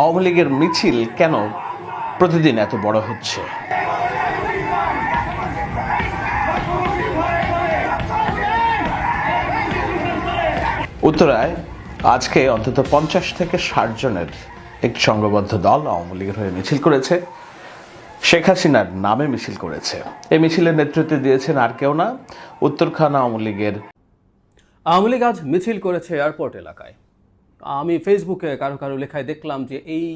আওয়ামী লীগের মিছিল কেন প্রতিদিন এত বড় হচ্ছে? উত্তরায় আজকে অন্তত পঞ্চাশ থেকে ষাট জনের একটি সংঘবদ্ধ দল আওয়ামী লীগের হয়ে মিছিল করেছে। শেখ হাসিনার নামে মিছিল করেছে। এই মিছিলের নেতৃত্বে দিয়েছেন আর কেউ না, উত্তরখান আওয়ামী লীগের আওয়ামী লীগ আজ মিছিল করেছে এয়ারপোর্ট এলাকায়। আমি ফেসবুকে কারও কারও লেখায় দেখলাম যে এই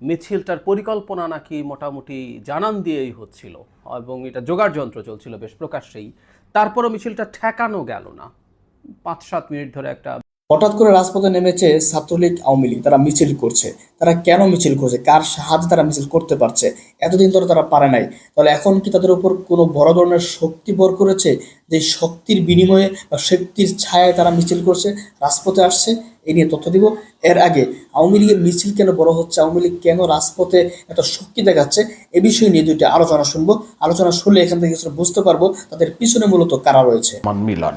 মিছিলটার পরিকল্পনা নাকি মোটামুটি জানান দিয়েই হচ্ছিল এবং এটা জোগাড় যন্ত্র চলছিল বেশ প্রকাশ্যেই। তারপরও মিছিলটা ঠেকানো গেল না। পাঁচ সাত মিনিট ধরে একটা হঠাৎ করে রাজপথে নেমেছে ছাত্রলীগ আওয়ামী লীগ, তারা মিছিল করছে। তারা কেন মিছিল করছে? কার সাহায্যে তারা মিছিল করতে পারছে? এতদিন ধরে তারা পারে নাই। তাহলে এখন কি তাদের উপর কোনো বড় ধরনের শক্তি বর করেছে? যে শক্তির বিনিময়ে বা শক্তির ছায়ায় তারা মিছিল করছে, রাজপথে আসছে? এই নিয়ে তথ্য দিব। এর আগে, আওয়ামী লীগের মিছিল কেন বড় হচ্ছে? আওয়ামী লীগ কেন রাজপথে এত শক্তি দেখাচ্ছে? এ বিষয় নিয়ে দুইটা আলোচনা শুনব। আলোচনা শুনলে এখান থেকে কিছু বুঝতে পারব। তাদের পিছনে মূলত কারা রয়েছে? মিলন।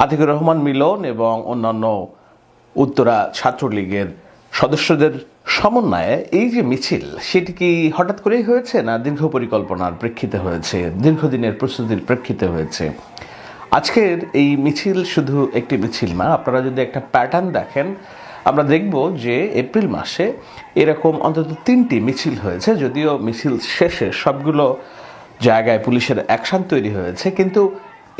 আতিকুর রহমান মিলন এবং অন্যান্য উত্তরা ছাত্রলীগের সদস্যদের সমন্বয়ে এই যে মিছিল, সেটি কি হঠাৎ করেই হয়েছে না দীর্ঘ পরিকল্পনার প্রেক্ষিতে হয়েছে, দীর্ঘদিনের প্রস্তুতির প্রেক্ষিতে হয়েছে? আজকের এই মিছিল শুধু একটি মিছিল না, আপনারা যদি একটা প্যাটার্ন দেখেন, আমরা দেখব যে এপ্রিল মাসে এরকম অন্তত তিনটি মিছিল হয়েছে, যদিও মিছিল শেষে সবগুলো জায়গায় পুলিশের অ্যাকশন তৈরি হয়েছে, কিন্তু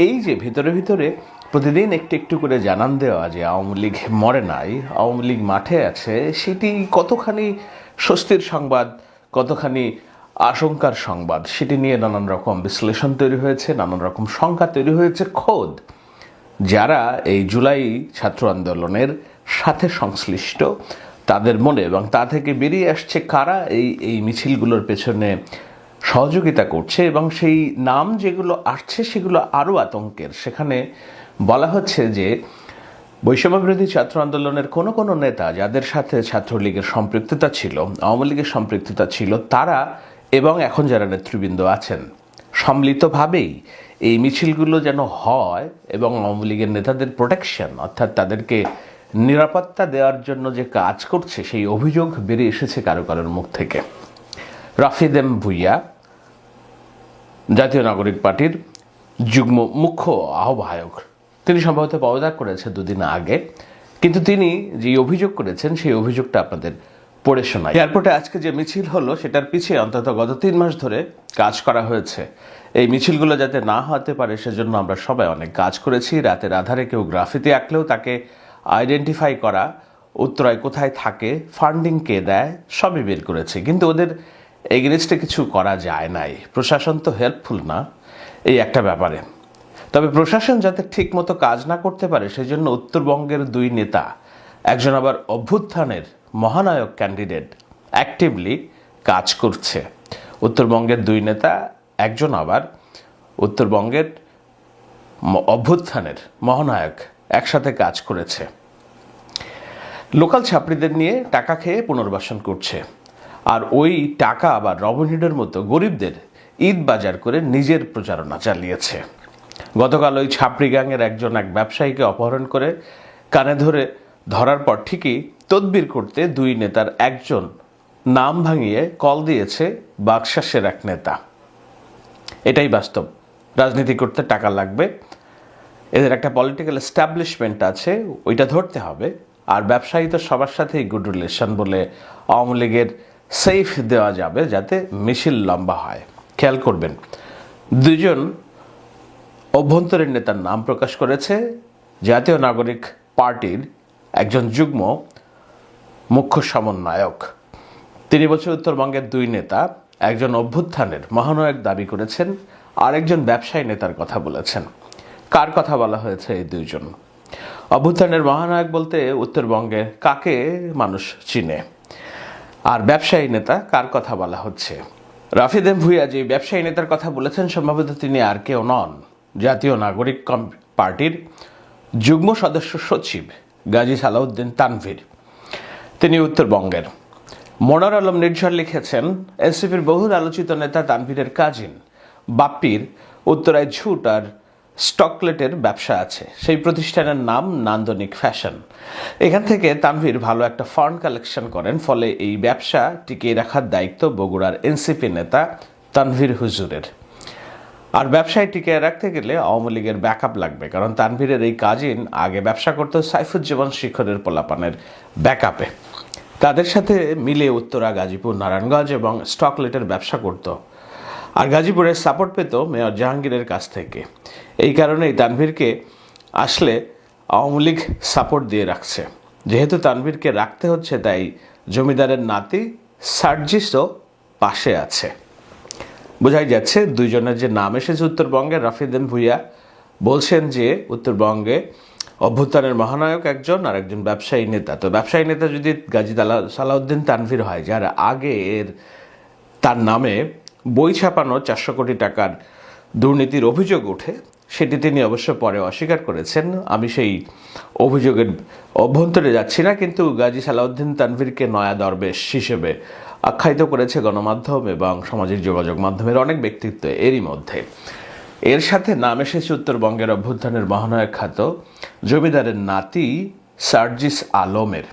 এই যে ভিতরে ভিতরে প্রতিদিন একটু একটু করে জানান দেওয়া যে আওয়ামী লীগ মরে নাই, আওয়ামী লীগ মাঠে আছে, সেটি কতখানি স্বস্তির সংবাদ, কতখানি আশঙ্কার সংবাদ, সেটি নিয়ে নানান রকম বিশ্লেষণ তৈরি হয়েছে, নানান রকম সংখ্যা তৈরি হয়েছে, খোদ যারা এই জুলাই ছাত্র আন্দোলনের সাথে সংশ্লিষ্ট, তাদের মনে এবং তা থেকে বেরিয়ে আসছে কারা এই এই মিছিলগুলোর পেছনে সহযোগিতা করছে এবং সেই নাম যেগুলো আসছে সেগুলো আরও আতঙ্কের। সেখানে বলা হচ্ছে যে বৈষম্যবিরোধী ছাত্র আন্দোলনের কোনো কোনো নেতা যাদের সাথে ছাত্রলীগের সম্পৃক্ততা ছিল, আওয়ামী লীগের সম্পৃক্ততা ছিল, তারা এবং এখন যারা নেতৃবৃন্দ আছেন, সম্মিলিতভাবেই এই মিছিলগুলো যেন হয় এবং আওয়ামী লীগের নেতাদের প্রোটেকশন অর্থাৎ তাদেরকে নিরাপত্তা দেওয়ার জন্য যে কাজ করছে, সেই অভিযোগ বেরিয়ে এসেছে কারও কারোর মুখ থেকে। রাফিদ এম ভুইয়া, জাতীয় নাগরিক পার্টির যুগ্ম মুখ্য আহ্বায়ক। তিনি সম্ভবত পদত্যাগ করেছে দুদিন আগে, কিন্তু তিনি যে অভিযোগ করেছেন, সেই অভিযোগটা আপনাদের পড়ে শোনায় এয়ারপোর্টে আজকে যে মিছিল হলো, সেটার পিছিয়ে অন্তত গত তিন মাস ধরে কাজ করা হয়েছে। এই মিছিলগুলো যাতে না হতে পারে, সেজন্য আমরা সবাই অনেক কাজ করেছি। রাতের আধারে কেউ গ্রাফিতে আঁকলেও তাকে আইডেন্টিফাই করা, উত্তরায় কোথায় থাকে ফান্ডিং কে দেয়, সবই বের করেছে। কিন্তু ওদের এগেনিস্টে কিছু করা যায় নাই। প্রশাসন তো হেল্পফুল না, এই একটা ব্যাপারে। তবে প্রশাসন যাতে ঠিকমতো কাজ না করতে পারে, সেজন্য উত্তরবঙ্গের দুই নেতা, একজন আবার অভ্যুত্থানের মহানায়ক ক্যান্ডিডেট অ্যাক্টিভলি কাজ করছে। উত্তরবঙ্গের দুই নেতা, একজন আবার উত্তরবঙ্গের অভ্যুত্থানের মহানায়ক একসাথে কাজ করেছে। লোকাল ছাত্রীদের নিয়ে টাকা খেয়ে পুনর্বাসন করছে। আর ওই টাকা আবার রবিনহুডের মতো গরিবদের ঈদ বাজার করে নিজের প্রচারণা চালিয়েছে। গতকাল ওই ছাপড়ি গ্যাংয়ের একজন এক ব্যবসায়ীকে অপহরণ করে কানে ধরে ধরার পর ঠিকই তদবির করতে দুই নেতার একজন নাম ভাঙিয়ে কল দিয়েছে বাকশাসের এক নেতা। এটাই বাস্তব। রাজনীতি করতে টাকা লাগবে। এদের একটা পলিটিক্যাল এস্টাবলিশমেন্ট আছে, ওইটা ধরতে হবে। আর ব্যবসায়ী তো সবার সাথেই গুড রিলেশন বলে আওয়ামী লীগের সেফ দেওয়া যাবে যাতে মিছিল লম্বা হয়। খেয়াল করবেন, দুজন অভ্যন্তরীণ নেতার নাম প্রকাশ করেছে জাতীয় নাগরিক পার্টির একজন যুগ্ম মুখ্য সমন্বয়ক। তিনি বছর উত্তরবঙ্গের দুই নেতা একজন অভ্যুত্থানের মহানায়ক দাবি করেছেন, আরেকজন ব্যবসায়ী নেতার কথা বলেছেন। কার কথা বলা হয়েছে এই দুইজন? অভ্যুত্থানের মহানায়ক বলতে উত্তরবঙ্গে কাকে মানুষ চিনে? আর ব্যবসায়ী নেতা কার কথা বলা হচ্ছে? রাফিদ এম ভুইয়া যে ব্যবসায়ী নেতার কথা বলেছেন, সম্ভবত তিনি আর কেউ নন। জাতীয় নাগরিক পার্টির যুগ্ম সদস্য সচিব গাজী সালাউদ্দিন তানভীর। তিনি উত্তরবঙ্গের। মনোর আলম নির্ঝর লিখেছেন, এনসিপির বহুল আলোচিত নেতা তানভীরের কাজিন। বাপ্পির উত্তরায় ঝুট আর স্টকলেটের ব্যবসা আছে। সেই প্রতিষ্ঠানের নাম নান্দনিক ফ্যাশন। এখান থেকে তানভীর ভালো একটা ফান্ড কালেকশন করেন, ফলে এই ব্যবসা টিকিয়ে রাখার দায়িত্ব বগুড়ার এনসিপি নেতা তানভীর হুজুরের। আর ব্যবসায় টিকে রাখতে গেলে আওয়ামী লীগের ব্যাকআপ লাগবে, কারণ তানভীরের এই কাজিন আগে ব্যবসা করতো সাইফুজ্জামান শিখরের পোলাপানের ব্যাকআপে তাদের সাথে মিলে উত্তরা, গাজীপুর, নারায়ণগঞ্জ এবং স্টকলেটের ব্যবসা করত। আর গাজীপুরের সাপোর্ট পেত মেয়র জাহাঙ্গীরের কাছ থেকে। এই কারণেই তানভীরকে আসলে আওয়ামী লীগ সাপোর্ট দিয়ে রাখছে। যেহেতু তানভীরকে রাখতে হচ্ছে, তাই জমিদারের নাতি সার্জিসও পাশে আছে। বোঝাই যাচ্ছে, দুইজনের যে নাম এসেছে উত্তরবঙ্গে রাফিদেন ভুইয়া বলছেন যে উত্তরবঙ্গে অভ্যুত্থানের মহানায়ক একজন আর একজন ব্যবসায়ী নেতা। তো ব্যবসায়ী নেতা যদি গাজী দালা, সালাউদ্দিন তানভীর হয়, যার আগে এর, তার নামে বই ছাপানো চারশো কোটি টাকার দুর্নীতির অভিযোগ ওঠে, সেটি তিনি অবশ্য পরে অস্বীকার করেছেন। আমি সেই অভিযোগের অভ্যন্তরে যাচ্ছি না, কিন্তু গাজী সালাউদ্দিন তানভীরকে নয়া দরবেশ হিসেবে আখ্যায়িত করেছে গণমাধ্যম এবং সামাজিক যোগাযোগ মাধ্যমের অনেক ব্যক্তিত্ব এরই মধ্যে। এর সাথে নাম এসেছে উত্তরবঙ্গের অভ্যুত্থানের মহানায়ক খ্যাত জমিদারের নাতি সার্জিস আলমের।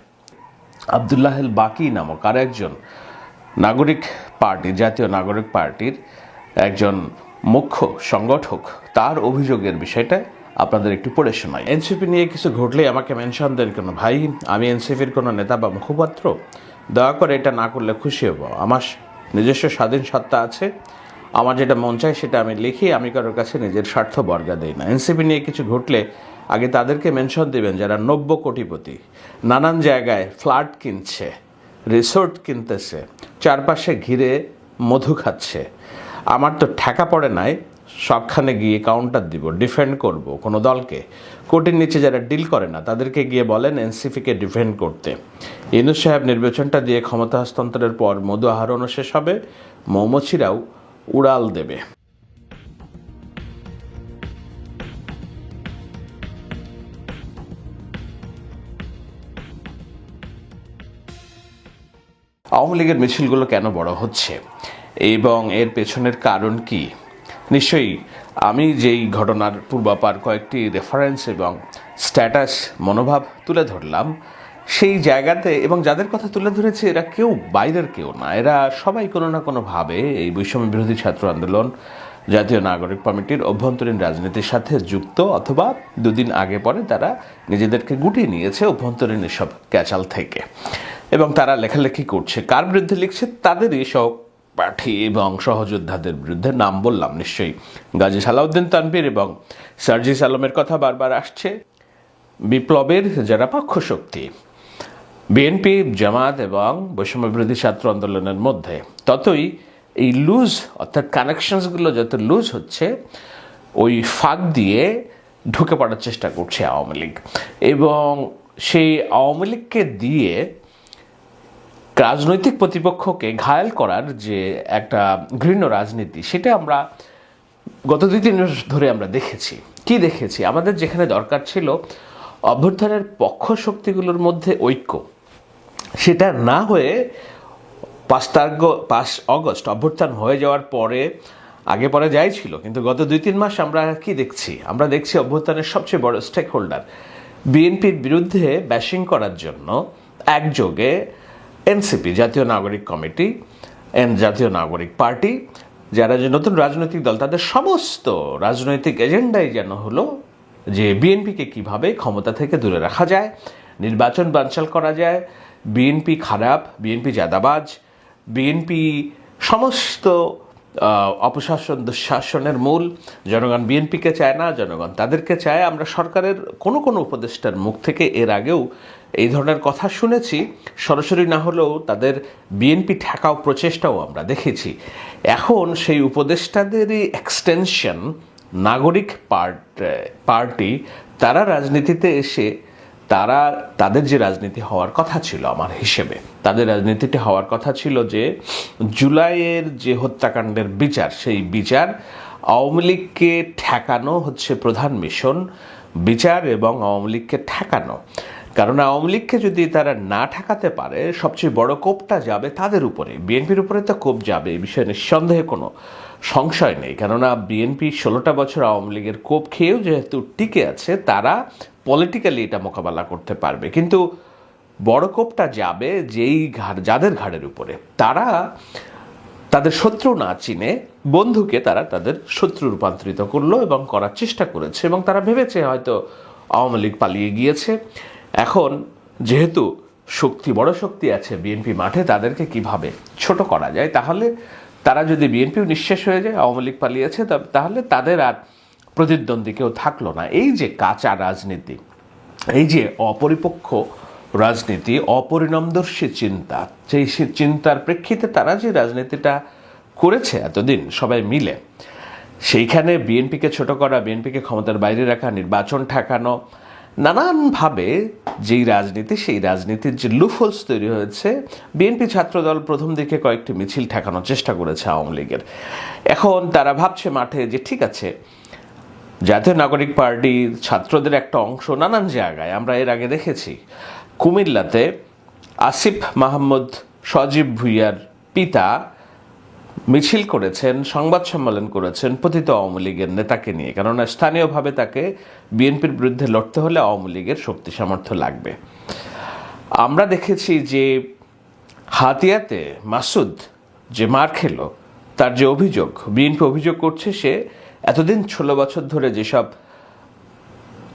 আবদুল্লাহেল বাকি নামক আর একজন নাগরিক পার্টি, জাতীয় নাগরিক পার্টির একজন মুখ্য সংগঠক, তার অভিযোগের বিষয়টা আপনাদের একটু পড়ে শোনাই। এনসিপি নিয়ে কিছু ঘটলেই আমাকে মেনশন দেন কেন? ভাই, আমি এনসিপির কোনো নেতা বা মুখপাত্র? দয়া করে এটা না করলে খুশি হব। আমার নিজস্ব স্বাধীন সত্তা আছে। আমার যেটা মন চায় সেটা আমি লিখি। আমি কারোর কাছে নিজের স্বার্থ বর্গা দিই না। এনসিপি নিয়ে কিছু ঘটলে আগে তাদেরকে মেনশন দিবেন যারা নব্য কোটিপতি। নানান জায়গায় ফ্ল্যাট কিনছে রিসোর্ট কিনতেছে, চারপাশে ঘিরে মধু খাচ্ছে। আমার তো ঠেকা পড়ে নাই। সবখানে গিয়ে কাউন্টার দিব ডিফেন্ড করব কোনো দলকে। কোর্টের নিচে যারা ডিল করে না, তাদেরকে গিয়ে বলেন এনসিপিকে ডিফেন্ড করতে। ইনুস সাহেব নির্বাচনটা দিয়ে ক্ষমতা হস্তান্তরের পর মধু আহরণও শেষ হবে, মৌমাছিরাও উড়াল দেবে। আওয়ামী লীগের মিছিলগুলো কেন বড় হচ্ছে? এবং এর পেছনের কারণ কি? নিশ্চয়ই আমি যেই ঘটনার পূর্বাপার কয়েকটি রেফারেন্স এবং স্ট্যাটাস মনোভাব তুলে ধরলাম সেই জায়গাতে এবং যাদের কথা তুলে ধরেছে, এরা কেউ বাইরের কেউ না। এরা সবাই কোনো না কোনোভাবে এই বৈষম্য বিরোধী ছাত্র আন্দোলন, জাতীয় নাগরিক কমিটির অভ্যন্তরীণ রাজনীতির সাথে যুক্ত অথবা দুদিন আগে পরে তারা নিজেদেরকে গুটিয়ে নিয়েছে অভ্যন্তরীণ এসব ক্যাচাল থেকে। এবং তারা লেখালেখি করছে। কার বিরুদ্ধে লিখছে তাদেরই সব পাঠী এবং সহযোদ্ধাদের বিরুদ্ধে নাম বললাম নিশ্চয়ই। গাজী সালাউদ্দিন তানভীর এবং সার্জিস আলমের কথা বারবার আসছে। বিপ্লবের যারা পক্ষ শক্তি বিএনপি জামাত এবং বৈষম্য বিরোধী ছাত্র আন্দোলনের মধ্যে। ততই এই লুজ অর্থাৎ কানেকশনসগুলো যত লুজ হচ্ছে, ওই ফাঁক দিয়ে ঢুকে পড়ার চেষ্টা করছে আওয়ামী লীগ। এবং সেই আওয়ামী লীগকে দিয়ে রাজনৈতিক প্রতিপক্ষকে ঘায়াল করার যে একটা ঘৃণ্য রাজনীতি, সেটা আমরা গত দুই, তিন মাস ধরে আমরা দেখেছি। কি দেখেছি? আমাদের যেখানে দরকার ছিল অভ্যুত্থানের পক্ষ শক্তিগুলোর মধ্যে ঐক্য। সেটা না হয়ে পাঁচ তারিখ, পাঁচ অগস্ট অভ্যুত্থান হয়ে যাওয়ার পরে, আগে পরে যাই ছিল, কিন্তু গত দুই, তিন মাস আমরা কি দেখছি? আমরা দেখছি অভ্যুত্থানের সবচেয়ে বড় স্টেক হোল্ডার বিএনপির বিরুদ্ধে ব্যাশিং করার জন্য একযোগে এনসিপি, জাতীয় নাগরিক কমিটি, এন জাতীয় নাগরিক পার্টি, যারা যে নতুন রাজনৈতিক দল, তাদের সমস্ত রাজনৈতিক এজেন্ডাই যেন হলো যে বিএনপিকে কীভাবে ক্ষমতা থেকে দূরে রাখা যায়, নির্বাচন বানচাল করা যায় বিএনপি খারাপ, বিএনপি জাদাবাজ, বিএনপি সমস্ত অপশাসন দুঃশাসনের মূল। জনগণ বিএনপিকে চায় না, জনগণ তাদেরকে চায়। আমরা সরকারের কোনো কোনো উপদেষ্টার মুখ থেকে এর আগেও এই ধরনের কথা শুনেছি। সরাসরি না হলেও তাদের বিএনপি ঠেকাও প্রচেষ্টাও আমরা দেখেছি। এখন সেই উপদেষ্টাদেরই এক্সটেনশন নাগরিক পার্ট, পার্টি, তারা রাজনীতিতে এসে তারা তাদের যে রাজনীতি হওয়ার কথা ছিল আমার হিসেবে, তাদের রাজনীতিটি হওয়ার কথা ছিল যে জুলাইয়ের যে হত্যাকাণ্ডের বিচার, সেই বিচার আওয়ামী লীগকে ঠেকানো হচ্ছে প্রধান মিশন বিচার এবং আওয়ামী লীগকে ঠেকানো। কারণ আওয়ামী লীগকে যদি তারা না ঠেকাতে পারে, সবচেয়ে বড় কোপটা যাবে তাদের উপরে বিএনপির উপরে তো কোপ যাবে এই বিষয়ে নিঃসন্দেহে কোনো সংশয় নেই। কেননা বিএনপি ষোলোটা বছর আওয়ামী লীগের কোপ খেয়েও যেহেতু টিকে আছে, তারা পলিটিক্যালি এটা মোকাবেলা করতে পারবে। কিন্তু বড় কোপটা যাবে যেই ঘাড়, যাদের ঘাড়ের উপরে। তারা তাদের শত্রু না চিনে বন্ধুকে তারা তাদের শত্রু রূপান্তরিত করল এবং করার চেষ্টা করেছে এবং তারা ভেবেছে হয়তো আওয়ামী লীগ পালিয়ে গিয়েছে। এখন যেহেতু শক্তি, বড় শক্তি আছে বিএনপি মাঠে, তাদেরকে কীভাবে ছোট করা যায়, তাহলে তারা যদি বিএনপিও নিঃশেষ হয়ে যায়, আওয়ামী লীগ পালিয়েছে তাহলে তাদের আর প্রতিদ্বন্দ্বী কেউ থাকল না। এই যে কাঁচা রাজনীতি, এই যে অপরিপক্ষ রাজনীতি, অপরিণামদর্শী চিন্তা, সেই চিন্তার প্রেক্ষিতে তারা যে রাজনীতিটা করেছে এতদিন সবাই মিলে, সেইখানে বিএনপিকে ছোট করা, বিএনপিকে ক্ষমতার বাইরে রাখা, নির্বাচন ঠেকানো নানানভাবে যেই রাজনীতি, সেই রাজনীতির যে লুফলস তৈরি হয়েছে, বিএনপি ছাত্রদল প্রথম দিকে কয়েকটি মিছিল ঠেকানোর চেষ্টা করেছে আওয়ামী লীগের। এখন তারা ভাবছে মাঠে যে ঠিক আছে, জাতীয় নাগরিক পার্টি ছাত্রদের একটা অংশ নানান জায়গায়, আমরা এর আগে দেখেছি। কুমিল্লাতে আসিফ মাহমুদ, সজীব ভুইয়ার পিতা মিছিল করেছেন, সংবাদ সম্মেলন করেছেন পতিত আওয়ামী লীগের নেতাকে নিয়ে। কেননা স্থানীয়ভাবে তাকে বিএনপির বিরুদ্ধে লড়তে হলে আওয়ামী লীগের শক্তি সামর্থ্য লাগবে। আমরা দেখেছি যে হাতিয়াতে মাসুদ যে মার খেলো, তার যে অভিযোগ, বিএনপি অভিযোগ করছে সে এতদিন ষোলো বছর ধরে যেসব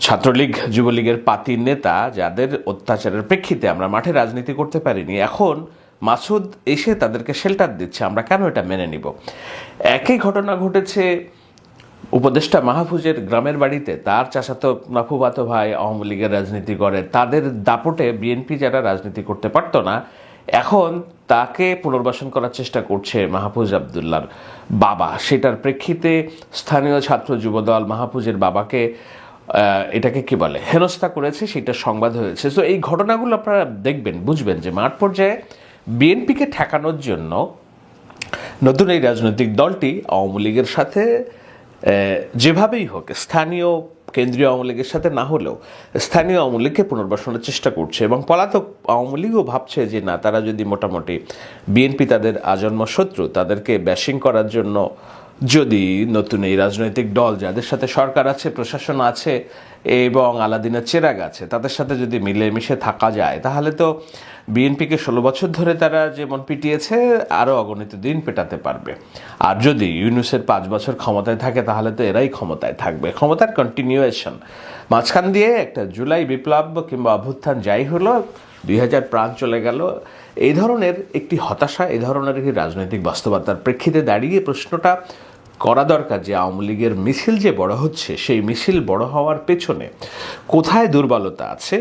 ছাত্রলীগ, যুবলীগের পাতির নেতা, যাদের অত্যাচারের প্রেক্ষিতে আমরা মাঠে রাজনীতি করতে পারিনি, এখন মাসুদ এসে তাদেরকে শেল্টার দিচ্ছে, আমরা কেন এটা মেনে নিব? একই ঘটনা ঘটেছে উপদেষ্টা মাহফুজের গ্রামের বাড়িতে। তার চাচাতো নাফুবাতো ভাই আওয়ামী লীগের রাজনীতি করে। তাদের দাপটে বিএনপি যারা রাজনীতি করতে পারতো না, এখন তাকে পুনর্বাসন করার চেষ্টা করছে মাহফুজ আবদুল্লার বাবা। সেটার প্রেক্ষিতে স্থানীয় ছাত্র যুবদল মাহফুজের বাবাকে এটাকে কি বলে, হেনস্থা করেছে, সেটা সংবাদ হয়েছে। তো এই ঘটনাগুলো আপনারা দেখবেন, বুঝবেন যে মাঠ পর্যায়ে বিএনপিকে ঠেকানোর জন্য নতুন এই রাজনৈতিক দলটি আওয়ামী লীগের সাথে যেভাবেই হোক, স্থানীয়, কেন্দ্রীয় আওয়ামী লীগের সাথে না হলেও স্থানীয় আওয়ামী লীগকে পুনর্বাসনের চেষ্টা করছে এবং পলাতক আওয়ামী লীগও ভাবছে যে না, তারা যদি মোটামুটি বিএনপি তাদের আজন্ম শত্রু, তাদেরকে ব্যাশিং করার জন্য যদি নতুন এই রাজনৈতিক দল যাদের সাথে সরকার আছে, প্রশাসন আছে এবং আলাদিনের চেরাগ আছে, তাদের সাথে যদি মিলেমিশে থাকা যায়, তাহলে তো বিএনপিকে ষোলো বছর ধরে তারা যেমন পিটিয়েছে আরও অগণিত দিন পেটাতে পারবে। আর যদি ইউনুসের পাঁচ বছর ক্ষমতায় থাকে, তাহলে তো এরাই ক্ষমতায় থাকবে। ক্ষমতার কন্টিনিউয়েশন মাঝখান দিয়ে একটা জুলাই বিপ্লব কিংবা অভ্যুত্থান যাই হলো দুই হাজার প্রাণ চলে গেল। এই ধরনের একটি হতাশা, এই ধরনের একটি রাজনৈতিক বাস্তবতার প্রেক্ষিতে দাঁড়িয়ে প্রশ্নটা করা দরকার যে আওয়ামী লীগের মিছিল যে বড় হচ্ছে, সেই মিছিল বড় হওয়ার পেছনে কোথায় দুর্বলতা আছে,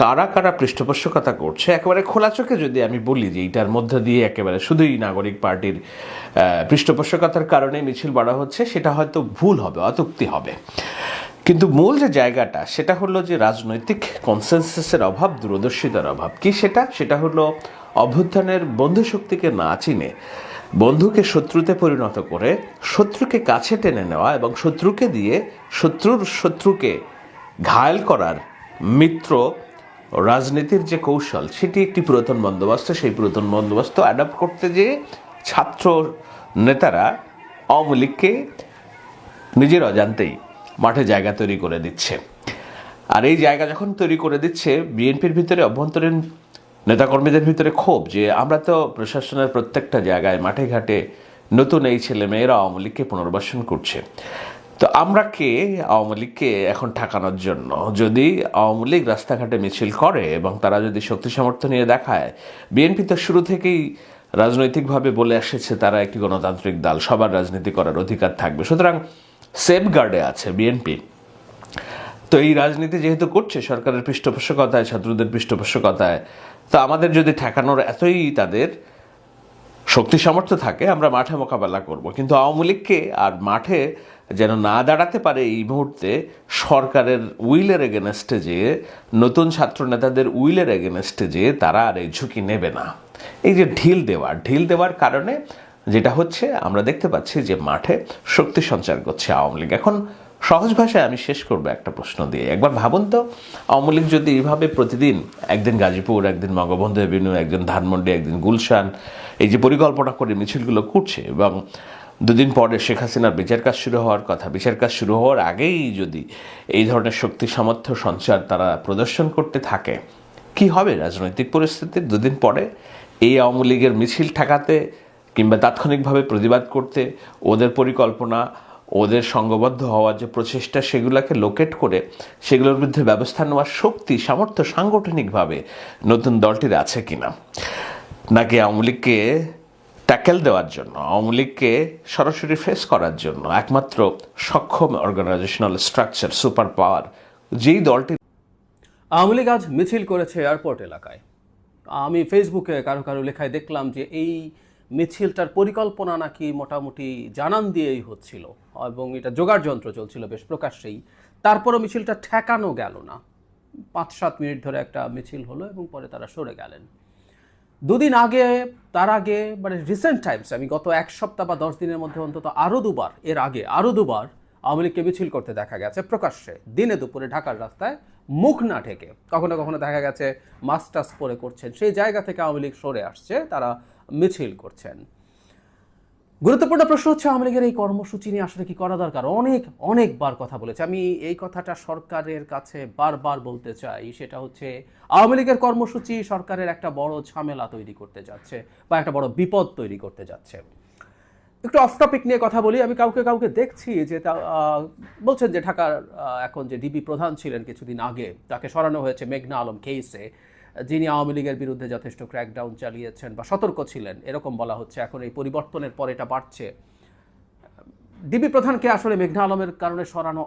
কারা কারা পৃষ্ঠপোষকতা করছে, একেবারে খোলা চোখে যদি আমি বলি যে এইটার মধ্যে দিয়ে একেবারে শুধুই নাগরিক পার্টির পৃষ্ঠপোষকতার কারণে মিছিল বাড়া হচ্ছে, সেটা হয়তো ভুল হবে, অতুক্তি হবে। কিন্তু মূল যে জায়গাটা, সেটা হলো যে রাজনৈতিক কনসেনসাসের অভাব, দূরদর্শিতার অভাব। কি সেটা? সেটা হলো অভ্যুত্থানের বন্ধু শক্তিকে না চিনে, বন্ধুকে শত্রুতে পরিণত করে, শত্রুকে কাছে টেনে নেওয়া এবং শত্রুকে দিয়ে শত্রুর শত্রুকে ঘায়েল করার মিত্র রাজনীতির যে কৌশল, সেটি একটি পুরাতন বন্দোবস্ত। সেই পুরাতন বন্দোবস্ত অ্যাডাপ্ট করতে যেয়ে ছাত্র নেতারা আওয়ামী লীগকে নিজের অজান্তেই মাঠে জায়গা তৈরি করে দিচ্ছে। আর এই জায়গা যখন তৈরি করে দিচ্ছে, বিএনপির ভিতরে অভ্যন্তরীণ নেতাকর্মীদের ভিতরে ক্ষোভ যে আমরা তো প্রশাসনের প্রত্যেকটা জায়গায় মাঠে ঘাটে নতুন এই ছেলে মেয়েরা আওয়ামী লীগকে পুনর্বাসন করছে। তো আমরা কে আওয়ামী লীগকে এখন ঠেকানোর জন্য? যদি আওয়ামী লীগ রাস্তাঘাটে মিছিল করে এবং তারা যদি শক্তি সামর্থ্য নিয়ে দেখায়, বিএনপি তো শুরু থেকেই রাজনৈতিকভাবে বলে এসেছে, তারা একটি গণতান্ত্রিক দল, সবার রাজনীতি করার অধিকার থাকবে। সুতরাং সেফ গার্ডে আছে বিএনপি তো এই রাজনীতি যেহেতু করছে সরকারের পৃষ্ঠপোষকতায় ছাত্রদের পৃষ্ঠপোষকতায়, তো আমাদের যদি ঠেকানোর এতই তাদের শক্তি সামর্থ্য থাকে, আমরা মাঠে মোকাবেলা করব। কিন্তু আওয়ামী লীগকে আর মাঠে যেন না দাঁড়াতে পারে এই মুহূর্তে সরকারের উইলের এগেনস্টে যে, নতুন ছাত্র নেতাদের উইলের এগেনস্টে যে, তারা আর এই ঝুঁকি নেবে না। এই যে ঢিল দেওয়া ঢিল দেওয়ার কারণে যেটা হচ্ছে, আমরা দেখতে পাচ্ছি যে মাঠে শক্তি সঞ্চার করছে আওয়ামী লীগ। এখন সহজ ভাষায় আমি শেষ করব একটা প্রশ্ন দিয়ে। একবার ভাবুন তো, আওয়ামী লীগ যদি এইভাবে প্রতিদিন একদিন গাজীপুর, একদিন বঙ্গবন্ধু এভিনিউ একদিন ধানমন্ডি, একদিন গুলশান, এই যে পরিকল্পনা করে মিছিলগুলো করছে এবং দুদিন পরে শেখ হাসিনার বিচার কাজ শুরু হওয়ার কথা, বিচার কাজ শুরু হওয়ার আগেই যদি এই ধরনের শক্তি সামর্থ্য সঞ্চার তারা প্রদর্শন করতে থাকে, কি হবে রাজনৈতিক পরিস্থিতির দুদিন পরে? এই আওয়ামী লীগের মিছিল ঠেকাতে কিংবা তাৎক্ষণিকভাবে প্রতিবাদ করতে ওদের পরিকল্পনা, ওদের সঙ্গবদ্ধ হওয়ার যে প্রচেষ্টা, সেগুলোকে লোকেট করে সেগুলোর বিরুদ্ধে ব্যবস্থা নেওয়ার শক্তি, সামর্থ্য সাংগঠনিকভাবে নতুন দলটির আছে কিনা। নাকি আওয়ামী লীগকে ট্যাকেল দেওয়ার জন্য, আওয়ামী লীগকে সরাসরি ফেস করার জন্য একমাত্র সক্ষম অর্গানাইজেশনাল স্ট্রাকচার সুপার পাওয়ার যেই দলটি আওয়ামী লীগ আজ মিছিল করেছে এয়ারপোর্ট এলাকায়। আমি ফেসবুকে কারও কারও লেখায় দেখলাম যে এই মিছিলটার পরিকল্পনা নাকি মোটামুটি জানান দিয়েই হচ্ছিল এবং এটা জোগাড় যন্ত্র চলছিল বেশ প্রকাশ্যেই। তারপরও মিছিলটা ঠেকানো গেল না। পাঁচ সাত মিনিট ধরে একটা মিছিল হলো এবং পরে তারা সরে গেলেন। দুদিন আগে, তার আগে মানে রিসেন্ট টাইমস আমি গত এক সপ্তাহ বা দশ দিনের মধ্যে অন্তত আরও দুবার, এর আগে আরও দুবার আওয়ামী লীগকে মিছিল করতে দেখা গেছে প্রকাশ্যে। দিনে দুপুরে ঢাকার রাস্তায় মুখ না ঠেকে কখনো কখনো দেখা গেছে মাস্টার্স পরে করছেন। সেই জায়গা থেকে আওয়ামী লীগ সরে আসছে। তারা মিছিল করছেন। গুরুত্বপূর্ণ প্রশ্ন হচ্ছে, আওয়ামী লীগের এই কর্মসূচি নিয়ে আসলে কি করা দরকার? অনেক, অনেকবার কথা বলেছে। আমি এই কথাটা সরকারের কাছে বারবার বলতে চাই, সেটা হচ্ছে, আওয়ামী লীগের কর্মসূচি সরকারের একটা বড় ঝামেলা তৈরি করতে যাচ্ছে, বা একটা বড় বিপদ তৈরি করতে যাচ্ছে। একটু অফ টপিক নিয়ে কথা বলি। আমি কাউকে কাউকে দেখছি যে তা বলছেন যে ঢাকার এখন যে ডিবি প্রধান ছিলেন কিছুদিন আগে, তাকে সরানো হয়েছে মেঘনা আলম কেসে যিনি আওয়ামী লীগের বিরুদ্ধে যথেষ্ট ক্র্যাকডাউন চালিয়েছেন বা সতর্ক ছিলেন, এরকম বলা হচ্ছে। এখন এই পরিবর্তনের পর এটা বাড়ছে। ডিবি প্রধানকে আসলে মেঘনা আলমের কারণে সরানো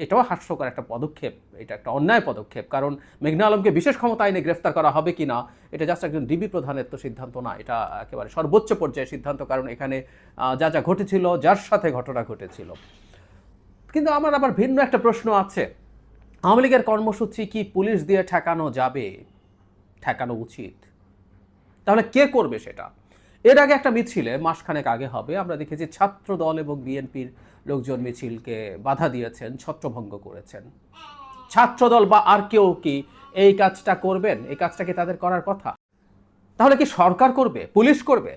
এটাও হাস্যকর একটা পদক্ষেপ, এটা একটা অন্যায় পদক্ষেপ। কারণ মেঘনা আলমকে বিশেষ ক্ষমতা আইনে গ্রেফতার করা হবে কি না এটা জাস্ট একজন ডিবি প্রধানের তো সিদ্ধান্ত না, এটা একেবারে সর্বোচ্চ পর্যায়ের সিদ্ধান্ত, কারণ এখানে যা যা ঘটেছিল, যার সাথে ঘটনা ঘটেছিল। কিন্তু আমার আবার ভিন্ন একটা প্রশ্ন আছে। আওয়ামী লীগের কর্মসূচি কি পুলিশ দিয়ে ঠেকানো যাবে? ঠেকানো উচিত। তাহলে কে করবে সেটা? এর আগে একটা মিছিলে, মাসখানেক আগে হবে, আমরা দেখেছি ছাত্র দল এবং বিএনপির লোকজন মিছিলকে বাধা দিয়েছেন, ছত্রভঙ্গ করেছেন। ছাত্র দল বা আর কেউ কি এই কাজটা করবেন? এই কাজটা কি তাদের করার কথা? তাহলে কি সরকার করবে? পুলিশ করবে?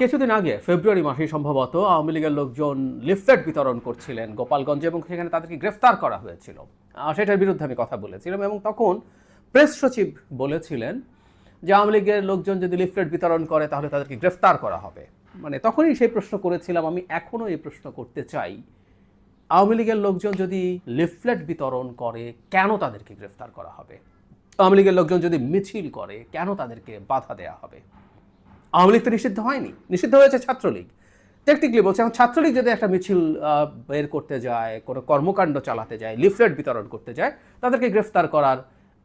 কিছুদিন আগে, ফেব্রুয়ারি মাসে সম্ভবত, আওয়ামী লীগের লোকজন লিফলেট বিতরণ করছিলেন গোপালগঞ্জে এবং সেখানে তাদেরকে গ্রেফতার করা হয়েছিল। সেটার বিরুদ্ধে আমি কথা বলেছিলাম এবং তখন প্রেস সচিব বলেছিলেন যে আওয়ামী লীগের লোকজন যদি লিফলেট বিতরণ করে, তাহলে তাদেরকে গ্রেফতার করা হবে। মানে তখনই সেই প্রশ্ন করেছিলাম, আমি এখনও এই প্রশ্ন করতে চাই। আওয়ামী লীগের লোকজন যদি লিফলেট বিতরণ করে, কেন তাদেরকে গ্রেফতার করা হবে? আওয়ামী লীগের লোকজন যদি মিছিল করে, কেন তাদেরকে বাধা দেওয়া হবে? আওয়ামী লীগ তো নিষিদ্ধ হয়নি। নিষিদ্ধ হয়েছে ছাত্রলীগ। টেকনিক্যালি বলছে, এখন ছাত্রলীগ যদি একটা মিছিল বের করতে যায়, কোনো কর্মকাণ্ড চালাতে যায়, লিফলেট বিতরণ করতে যায়, তাদেরকে গ্রেফতার করার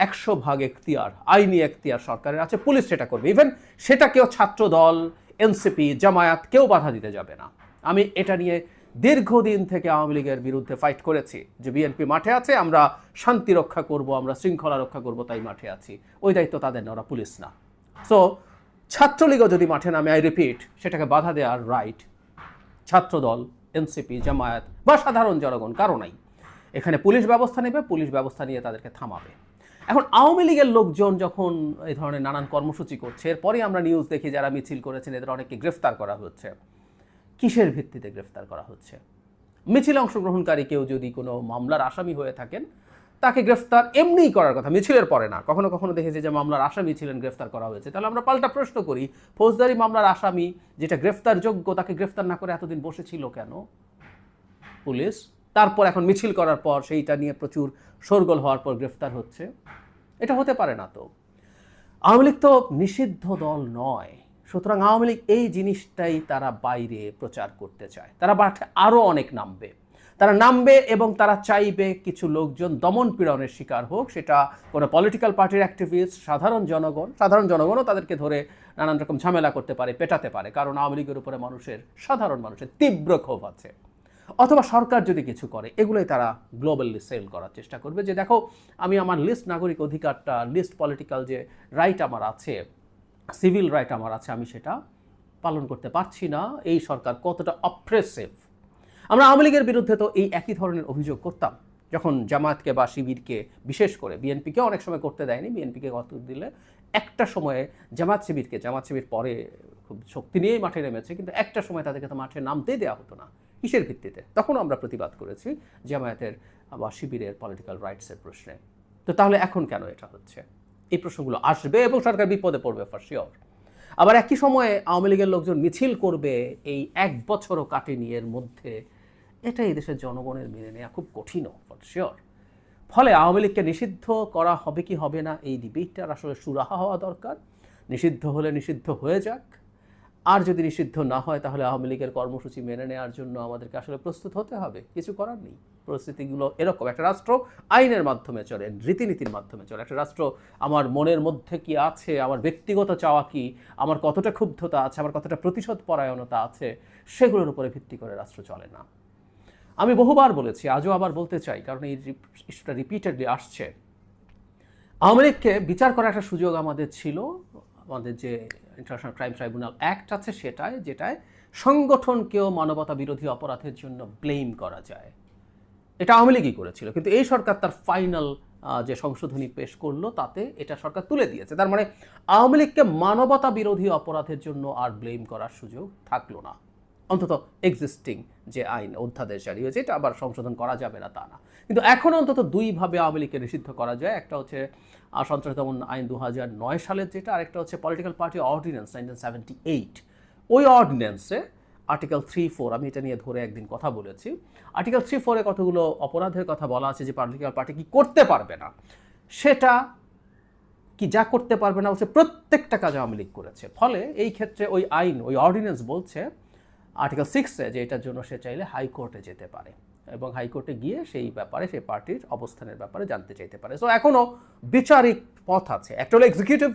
একশো ভাগ এখতিয়ার, আইনি এখতিয়ার সরকারের আছে, পুলিশ সেটা করবে। ইভেন সেটা কেউ ছাত্র দল এনসিপি জামায়াত কেউ বাধা দিতে যাবে না। আমি এটা নিয়ে দীর্ঘদিন থেকে আওয়ামী লীগের বিরুদ্ধে ফাইট করেছি যে বিএনপি মাঠে আছে, আমরা শান্তি রক্ষা করব, আমরা শৃঙ্খলা রক্ষা করব, তাই মাঠে আছি। ওই দায়িত্ব তাদের না, ওরা পুলিশ না। সো ছাত্রলীগও যদি মাঠে নামে আই রিপিট সেটাকে বাধা দেওয়ার রাইট ছাত্রদল এনসিপি জামায়াত বা সাধারণ জনগণ, কারও নাই। এখানে পুলিশ ব্যবস্থা নেবে, পুলিশ ব্যবস্থা নিয়ে তাদেরকে থামাবে। এখন আওয়ামী লীগের লোকজন যখন এই ধরনের নানান কর্মসূচি করছে, এরপরে আমরা নিউজ দেখি যারা মিছিল করেছেন, এদের অনেককে গ্রেফতার করা হচ্ছে। কিসের ভিত্তিতে গ্রেফতার করা হচ্ছে? মিছিলে অংশগ্রহণকারী কেউ যদি কোনো মামলার আসামি হয়ে থাকেন, তাকে গ্রেফতার এমনিই করার কথা, মিছিলের পরে না। কখনো কখনো দেখেছি যে মামলার আসামি ছিলেন, গ্রেফতার করা হয়েছে। তাহলে আমরা পাল্টা প্রশ্ন করি, ফৌজদারি মামলার আসামি, যেটা গ্রেফতার যোগ্য তাকে গ্রেফতার না করে এতদিন বসেছিল কেন? পুলিশ? তারপর এখন মিছিল করার পর সেইটা নিয়ে প্রচুর শোরগোল হওয়ার পর গ্রেফতার হচ্ছে। এটা হতে পারে না তো। আওয়ামী লীগ তো নিষিদ্ধ দল নয়। সুতরাং আওয়ামী লীগ এই জিনিসটাই তারা বাইরে প্রচার করতে চায়। তারা মাঠে আরও অনেক নামবে। তারা নামবে এবং তারা চাইবে কিছু লোকজন দমন পীড়নের শিকার হোক, সেটা কোনো পলিটিক্যাল পার্টির অ্যাক্টিভিস্ট সাধারণ জনগণ, সাধারণ জনগণও তাদেরকে ধরে নানান রকম ঝামেলা করতে পারে, পেটাতে পারে, কারণ আওয়ামী লীগের উপরে মানুষের, সাধারণ মানুষের তীব্র ক্ষোভ আছে। অথবা সরকার যদি কিছু করে, এগুলোই তারা গ্লোবালি সেল করার চেষ্টা করবে। যে দেখো, আমি আমার লিস্ট নাগরিক অধিকারটা লিস্ট পলিটিক্যাল যে রাইট আমার আছে সিভিল রাইট আমার আছে, আমি সেটা পালন করতে পারছি না। এই সরকার কতটা অপ্রেসিভ আমরা আওয়ামী লীগের বিরুদ্ধে তো এই একই ধরনের অভিযোগ করতাম। যখন জামায়াতকে বা শিবিরকে, বিশেষ করে বিএনপিকে অনেক সময় করতে দেয়নি, বিএনপিকে কত দিলে একটা সময়ে জামাত শিবিরকে জামাত শিবির পরে খুব শক্তি নিয়েই মাঠে নেমেছে, কিন্তু একটা সময় তাদেরকে তো মাঠে নামতেই দেওয়া হতো না। কিসের ভিত্তিতে? তখন আমরা প্রতিবাদ করেছি জামায়াতের বা শিবিরের পলিটিক্যাল রাইটসের প্রশ্নে। তো তাহলে এখন কেন এটা হচ্ছে? এই প্রশ্নগুলো আসবে এবং সরকার বিপদে পড়বে ফর শিওর আবার একই সময়ে আওয়ামী লীগের লোকজন মিছিল করবে এই এক বছরও কাটেনি এর মধ্যে। এটা এই দেশের জনগণের মেনে নেওয়া খুব কঠিনও ফর শিওর ফলে আওয়ামী লীগকে নিষিদ্ধ করা হবে কি হবে না এই ডিবেটটার আসলে সুরাহা হওয়া দরকার। নিষিদ্ধ হলে নিষিদ্ধ হয়ে যাক। আর যদি নিষিদ্ধ না হয়, তাহলে আওয়ামী লীগের কর্মসূচি মেনে নেওয়ার জন্য আমাদেরকে আসলে প্রস্তুত হতে হবে। কিছু করার নেই। পরিস্থিতিগুলো এরকম। একটা রাষ্ট্র আইনের মাধ্যমে চলে, রীতিনীতির মাধ্যমে চলে। একটা রাষ্ট্র আমার মনের মধ্যে কি আছে? আমার ব্যক্তিগত চাওয়া কি? আমার কতটা ক্ষুব্ধতা আছে? আমার কতটা প্রতিশোধ পরায়ণতা আছে? সেগুলোর উপরে ভিত্তি করে রাষ্ট্র চলে না। আমি বহুবার বলেছি, আজও আবার বলতে চাই, কারণ এই ইস্যুটা রিপিটেডলি আসছে। আওয়ামী লীগকে বিচার করার একটা সুযোগ আমাদের ছিল। আমাদের যে ইন্টারন্যাশনাল ক্রাইম ট্রাইব্যুনাল অ্যাক্ট আছে সেটায়, যেটায় সংগঠনকেও মানবতা বিরোধী অপরাধের জন্য ব্লেম করা যায়। এটা আওয়ামী লীগই করেছিল, কিন্তু এই সরকার তার ফাইনাল যে সংশোধনী পেশ করল, তাতে এটা সরকার তুলে দিয়েছে। তার মানে আওয়ামী লীগকে মানবতা বিরোধী অপরাধের জন্য আর ব্লেম করার সুযোগ থাকল না। অন্তত এক্সিস্টিং যে আইন অধ্যাদেশ জারি হয়েছে, এটা আবার সংশোধন করা যাবে না তা না। কিন্তু এখন অন্তত দুইভাবে আওয়ামী লীগকে নিষিদ্ধ করা যায়। একটা হচ্ছে সন্ত্রাস দমন আইন দু নয় সালের যেটা, আরেকটা হচ্ছে political party ordinance nineteen seventy eight ওই অর্ডিন্যান্সে আর্টিকেল থ্রি ফোর আমি এটা নিয়ে ধরে একদিন কথা বলেছি। আর্টিকেল থ্রি ফোরে কতগুলো অপরাধের কথা বলা আছে যে পলিটিক্যাল পার্টি কি করতে পারবে না, সেটা কি যা করতে পারবে না বলছে প্রত্যেকটা কাজ আওয়ামী লীগ করেছে। ফলে এই ক্ষেত্রে ওই আইন, ওই অর্ডিন্যান্স বলছে আর্টিকেল সিক্সে যে এটার জন্য সে চাইলে হাইকোর্টে যেতে পারে এবং হাইকোর্টে গিয়ে সেই ব্যাপারে, সেই পার্টির অবস্থানের ব্যাপারে জানতে চাইতে পারে। সো এখনও বিচারিক পথ আছে। একটা হলো এক্সিকিউটিভ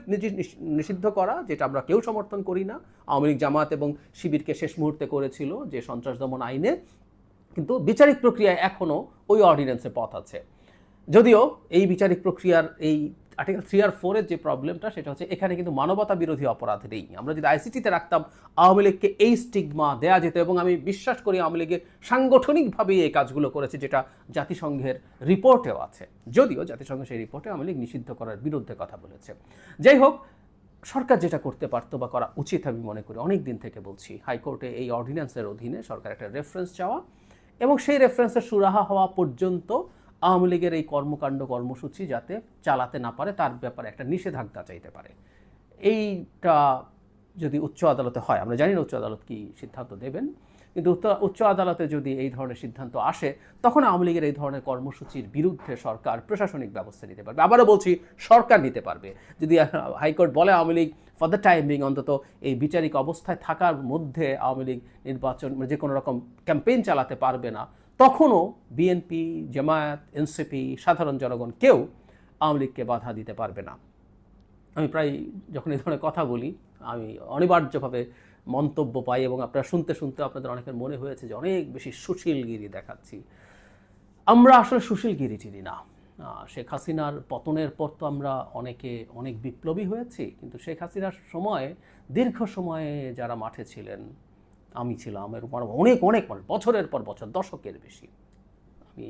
নিষিদ্ধ করা, যেটা আমরা কেউ সমর্থন করি না। আওয়ামী লীগ জামাত এবং শিবিরকে শেষ মুহূর্তে করেছিল যে সন্ত্রাস দমন আইনে। কিন্তু বিচারিক প্রক্রিয়ায় এখনও ওই অর্ডিন্যান্সের পথ আছে। যদিও এই বিচারিক প্রক্রিয়ার এই আর্টিকেল থ্রি আর ফোরের যে প্রবলেমটা সেটা হচ্ছে এখানে কিন্তু মানবতা বিরোধী অপরাধ নেই। আমরা যদি আইসিটিতে রাখতাম, আওয়ামী লীগকে এই স্টিগমা দেয়া যেত এবং আমি বিশ্বাস করি আওয়ামী লীগে সাংগঠনিকভাবেই এই কাজগুলো করেছে, যেটা জাতিসংঘের রিপোর্টেও আছে। যদিও জাতিসংঘ সেই রিপোর্টে আওয়ামী লীগ নিষিদ্ধ করার বিরুদ্ধে কথা বলেছে। যাই হোক, সরকার যেটা করতে পারতো বা করা উচিত আমি মনে করি অনেক দিন থেকে বলছি, হাইকোর্টে এই অর্ডিন্যান্সের অধীনে সরকার একটা রেফারেন্স চাওয়া এবং সেই রেফারেন্সের সুরাহা হওয়া পর্যন্ত আওয়ামী লীগের এই কর্মকাণ্ড, কর্মসূচি যাতে চালাতে না পারে, তার ব্যাপারে একটা নিষেধাজ্ঞা চাইতে পারে। এইটা যদি উচ্চ আদালতে হয়, আমরা জানি না উচ্চ আদালত কি সিদ্ধান্ত দেবেন, কিন্তু উচ্চ আদালতে যদি এই ধরনের সিদ্ধান্ত আসে, তখন আওয়ামী লীগের এই ধরনের কর্মসূচির বিরুদ্ধে সরকার প্রশাসনিক ব্যবস্থা নিতে পারবে। আবারও বলছি, সরকার নিতে পারবে। যদি হাইকোর্ট বলে Awami League for the time অন্তত এই বিচারিক অবস্থায় থাকার মধ্যে আওয়ামী লীগ নির্বাচন মানে যে কোনো রকম ক্যাম্পেইন চালাতে পারবে না তখনও বিএনপি জামায়াত এনসিপি সাধারণ জনগণ কেউ আওয়ামী লীগকে বাধা দিতে পারবে না। আমি প্রায় যখন এই ধরনের কথা বলি, আমি অনিবার্যভাবে মন্তব্য পাই এবং আপনারা শুনতে শুনতে আপনাদের অনেকের মনে হয়েছে যে অনেক বেশি সুশীলগিরি দেখাচ্ছি। আমরা আসলে সুশীলগিরি চিনি না। শেখ হাসিনার পতনের পর তো আমরা অনেকে, অনেক বিপ্লবী হয়েছি, কিন্তু শেখ হাসিনার সময়, দীর্ঘ সময়ে যারা মাঠে ছিলেন আমি ছিলাম এরকম অনেক অনেক মানুষ বছরের পর বছর, দশকের বেশি। আমি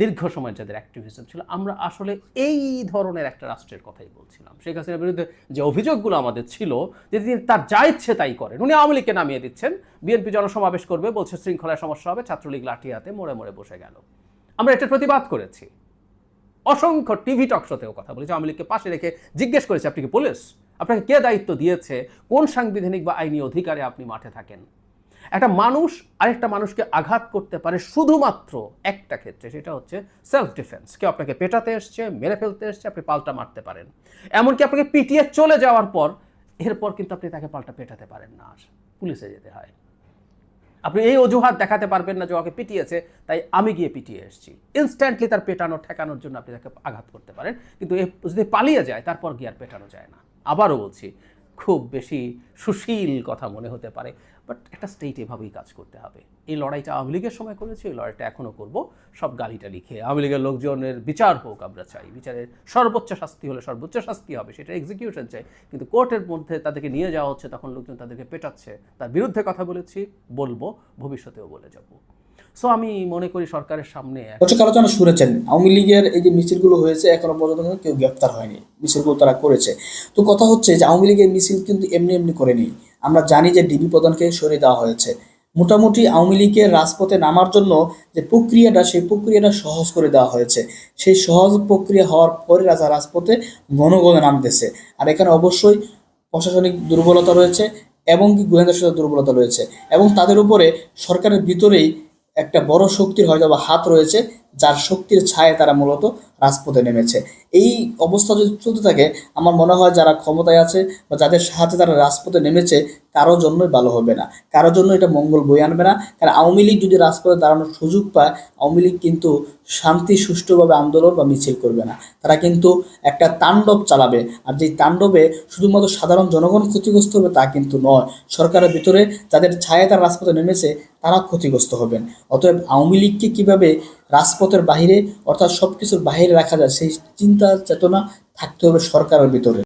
দীর্ঘ সময় যাদের অ্যাক্টিভিজম ছিল, আমরা আসলে এই ধরনের একটা রাষ্ট্রের কথাই বলছিলাম। শেখ হাসিনার বিরুদ্ধে যে অভিযোগগুলো আমাদের ছিল, যে তিনি তার যা ইচ্ছে তাই করেন, উনি আওয়ামী লীগকে নামিয়ে দিচ্ছেন, বিএনপি জনসমাবেশ করবে, বলছে শৃঙ্খলার সমস্যা হবে, ছাত্রলীগ লাঠি হাতে মোড়ে মোড়ে বসে গেল। আমরা এটার প্রতিবাদ করেছি। অসংখ্য টিভি টক শোতেও কথা বলেছি, আওয়ামী লীগকে পাশে রেখে জিজ্ঞেস করেছি, আপনি কি পুলিশ? আপনাকে কে দায়িত্ব দিয়েছে? কোন সাংবিধানিক বা আইনি অধিকারে আপনি মাঠে থাকেন? একটা মানুষ আরেকটা মানুষকে আঘাত করতে পারে শুধুমাত্র একটা ক্ষেত্রে, সেটা হচ্ছে সেলফ ডিফেন্স কেউ আপনাকে পেটাতে এসছে, মেরে ফেলতে এসছে, আপনি পাল্টা মারতে পারেন। এমনকি আপনাকে পিটিয়ে চলে যাওয়ার পর, এরপর কিন্তু আপনি তাকে পাল্টা পেটাতে পারেন না। পুলিশে যেতে হয়। আপনি এই অজুহাত দেখাতে পারবেন না যে ওকে পিটিয়েছে, তাই আমি গিয়ে পিটিয়ে এসেছি। ইনস্ট্যান্টলি তার পেটানো, ঠেকানোর জন্য আপনি তাকে আঘাত করতে পারেন। কিন্তু যদি পালিয়ে যায়, তারপর গিয়ে আর পেটানো যায় না। আবারও বলছি, খুব বেশি সুশীল কথা মনে হতে পারে। বাট একটা স্টেট এভাবেই কাজ করতে হবে। এই লড়াইটা আওয়ামী লীগের সময় করেছি, এই লড়াইটা এখনও করব। সব গালিটা লিখে আওয়ামী লীগের লোকজনের বিচার হোক, আমরা চাই। বিচারের সর্বোচ্চ শাস্তি হলে সর্বোচ্চ শাস্তি হবে, সেটা এক্সিকিউশন চাই। কিন্তু কোর্টের মধ্যে তাদেরকে নিয়ে যাওয়া হচ্ছে, তখন লোকজন তাদেরকে পেটাচ্ছে। তার বিরুদ্ধে কথা বলেছি, বলব, ভবিষ্যতেও বলে যাব। সো আমি মনে করি সরকারের সামনে দর্শক আলোচনা শুনেছেন, আওয়ামী লীগের এই যে মিছিলগুলো হয়েছে, এখনও পর্যন্ত কেউ গ্রেপ্তার হয়নি। মিছিলগুলো তারা করেছে। তো কথা হচ্ছে যে, আওয়ামী লীগের মিছিল কিন্তু এমনি এমনি করেনি। আমরা জানি যে ডিবি প্রধানকে সরিয়ে দেওয়া হয়েছে। মোটামুটি আওয়ামী লীগের রাজপথে নামার জন্য যে প্রক্রিয়াটা, সেই প্রক্রিয়াটা সহজ করে দেওয়া হয়েছে। সেই সহজ প্রক্রিয়া হওয়ার পরে রাজা রাজপথে ঘন নামতেছে। আর এখানে অবশ্যই প্রশাসনিক দুর্বলতা রয়েছে এবং কি গোয়েন্দা দুর্বলতা রয়েছে। এবং তাদের উপরে সরকারের ভিতরেই একটা বড় শক্তির হয়তো বা হাত রয়েছে যার শক্তির ছায়ে তারা মূলত রাজপথে নেমেছে। এই অবস্থা যদি চলতে থাকে, আমার মনে হয় যারা ক্ষমতায় আছে বা যাদের সাহায্যে তারা রাজপথে নেমেছে কারোর জন্যই ভালো হবে না। কারোর জন্য এটা মঙ্গল বয়ে আনবে না। কারণ আওয়ামী লীগ যদি রাজপথে দাঁড়ানোর সুযোগ পায়, আওয়ামী লীগ কিন্তু শান্তি, সুষ্ঠুভাবে আন্দোলন বা মিছিল করবে না। তারা কিন্তু একটা তাণ্ডব চালাবে। আর যেই তাণ্ডবে শুধুমাত্র সাধারণ জনগণ ক্ষতিগ্রস্ত হবে তা কিন্তু নয়। সরকারের ভিতরে যাদের ছায়া তারা রাজপথে নেমেছে তারা ক্ষতিগ্রস্ত হবেন। অতএব আওয়ামী লীগকে কীভাবে রাজপথের বাহিরে, অর্থাৎ সব কিছুর বাহিরে রাখা যায়, সেই চিন্তা চেতনা থাকতে হবে সরকারের ভিতরে।